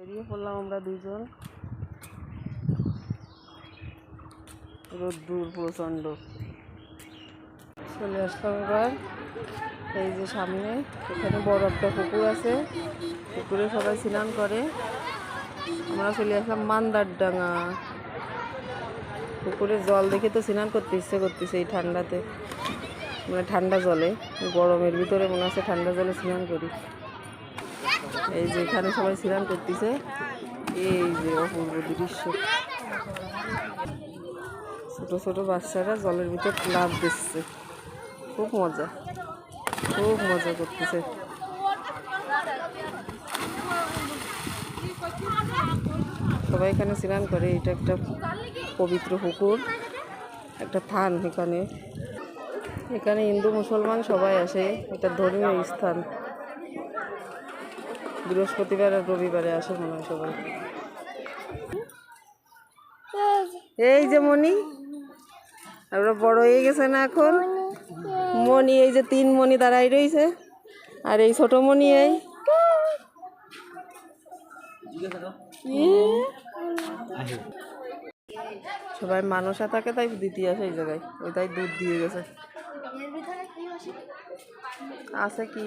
বেরিয়ে পড়লাম আমরা দুজন রোদ্দুর প্রচণ্ড চলে আসলাম এবার। এই যে সামনে, এখানে বড় একটা পুকুর আছে। পুকুরে সবাই স্নান করে। আমরা চলে আসলাম মান্দার ডাঙা পুকুরের জল দেখে তো স্নান করতে ইচ্ছে করতেছে এই ঠান্ডাতে। মানে ঠান্ডা জলে, গরমের ভিতরে মনে আছে ঠান্ডা জলে স্নান করি। এই যে এখানে সবাই স্নান করতেছে। এই যে অপূর্ব দৃশ্য। ছোট ছোট বাচ্চারা জলের ভিতর লাভ দিচ্ছে খুব মজা। খুব মজা করতেছে। সবাই এখানে স্নান করে। এটা একটা পবিত্র পুকুর, একটা থান এখানে। এখানে হিন্দু মুসলমান সবাই আসে। এটা ধর্মীয় স্থান। বৃহস্পতিবার আর রবিবারে আসে মনে হয় সবাই। এই যে মণি, আমরা বড় হয়ে গেছে না এখন? মণি, এই যে তিন মণি দাঁড়াই রয়েছে আর এই ছোট মণি এই। সবাই মানুষা থাকে, তাই দিতে আসে এই জায়গায়। ওই তাই দুধ দিয়ে গেছে। আছে কি?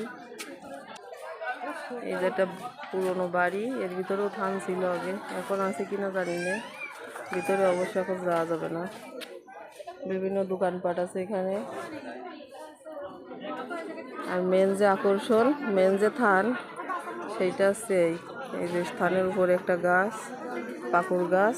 এই যে একটা পুরনো বাড়ি, এর ভিতরেও থান ছিল আগে, এখন আছে কিনা জানি না। ভিতরে অবশ্য এখন যাওয়া যাবে না। বিভিন্ন দোকানপাট আছে এখানে। আর মেন যে আকর্ষণ মেন যে থান, সেইটা এই। এই যে স্থানের উপরে একটা গাছ পাকুর গাছ।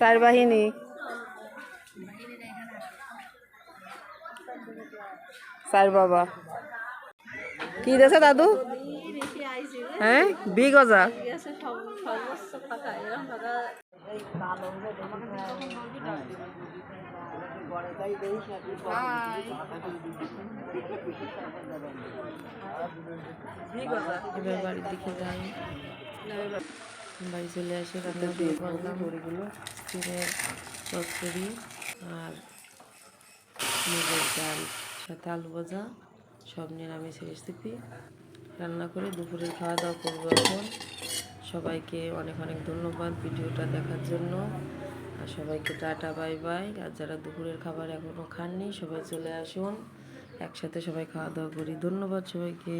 চার বাহিনী চার বাবা। কি দেছে দাদু? হ্যাঁ? বি গজা। বাড়ির দিকে যাই বাড়ি চলে আসে রান্না দিয়ে করলাম বড়িগুলো চিনের চচ্চড়ি আর মুগের ডাল সাথে আলু ভাজা সব নিরামিষ রেসিপি রান্না করে দুপুরের খাওয়া দাওয়া করব এখন। সবাইকে অনেক অনেক ধন্যবাদ ভিডিওটা দেখার জন্য। আর সবাইকে টাটা বাই বাই। আর যারা দুপুরের খাবার এখনও খাননি সবাই চলে আসুন। একসাথে সবাই খাওয়া দাওয়া করি। ধন্যবাদ সবাইকে।